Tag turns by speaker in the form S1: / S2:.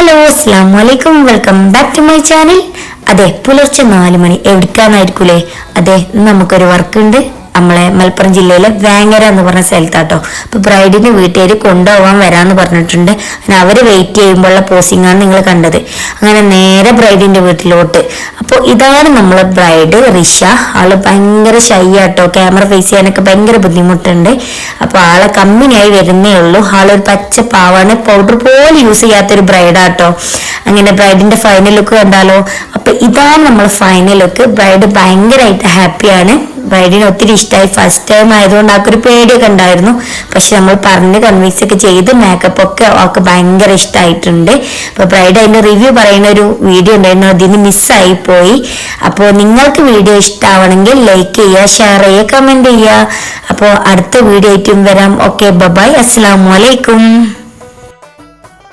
S1: Hello അസ്സാം വലൈക്കും welcome back to my channel. അതെ പുലർച്ചെ നാല് മണി. എവിടുക്കാന്നായിരിക്കൂലേ? അതെ നമുക്കൊരു വർക്ക് ഉണ്ട്. നമ്മളെ മലപ്പുറം ജില്ലയിലെ വേങ്ങര എന്ന് പറഞ്ഞ സ്ഥലത്താട്ടോ. അപ്പൊ ബ്രൈഡിന് വീട്ടുകാർ കൊണ്ടുപോകാൻ വരാന്ന് പറഞ്ഞിട്ടുണ്ട്. അങ്ങനെ അവർ വെയിറ്റ് ചെയ്യുമ്പോഴുള്ള പോസിംഗ് ആണ് നിങ്ങൾ കണ്ടത്. അങ്ങനെ നേരെ ബ്രൈഡിന്റെ വീട്ടിലോട്ട്. അപ്പോൾ ഇതാണ് നമ്മളെ ബ്രൈഡ് റിഷ. ആൾ ഭയങ്കര ഷൈ ആട്ടോ. ക്യാമറ ഫേസ് ചെയ്യാനൊക്കെ ഭയങ്കര ബുദ്ധിമുട്ടുണ്ട്. അപ്പൊ ആളെ കമ്പനിയായി വരുന്നേ ഉള്ളൂ. ആളൊരു പച്ച പാവാണ്. പൗഡർ പോലും യൂസ് ചെയ്യാത്തൊരു ബ്രൈഡാട്ടോ അങ്ങനെ ബ്രൈഡിന്റെ ഫൈനൽ ലുക്ക് കണ്ടാലോ? അപ്പൊ ഇതാണ് നമ്മളെ ഫൈനൽ ലുക്ക് ബ്രൈഡ് ഭയങ്കരമായിട്ട് ഹാപ്പിയാണ് ബ്രൈഡിന് ഒത്തിരി ഇഷ്ടമായി ഫസ്റ്റ് ടൈം ആയതുകൊണ്ട് ആൾക്കൊരു പേടിയൊക്കെ ഉണ്ടായിരുന്നു. പക്ഷെ നമ്മൾ പറഞ്ഞ് കൺവിൻസ് ഒക്കെ ചെയ്ത് മേക്കപ്പ് ഒക്കെ അവൾക്ക് ഭയങ്കര ഇഷ്ടമായിട്ടുണ്ട് അപ്പൊ ബ്രൈഡ് അതിന്റെ റിവ്യൂ പറയുന്ന ഒരു വീഡിയോ ഉണ്ടായിരുന്നു അതിന് മിസ്സായി പോയി. അപ്പോൾ നിങ്ങൾക്ക് വീഡിയോ ഇഷ്ടമാവണമെങ്കിൽ ലൈക്ക് ചെയ്യുക ഷെയർ ചെയ്യുക കമന്റ് ചെയ്യുക. അപ്പോൾ അടുത്ത വീഡിയോ ആയിട്ടും വരാം. ഓക്കെ ബബായ് അസ്സാം വലൈക്കും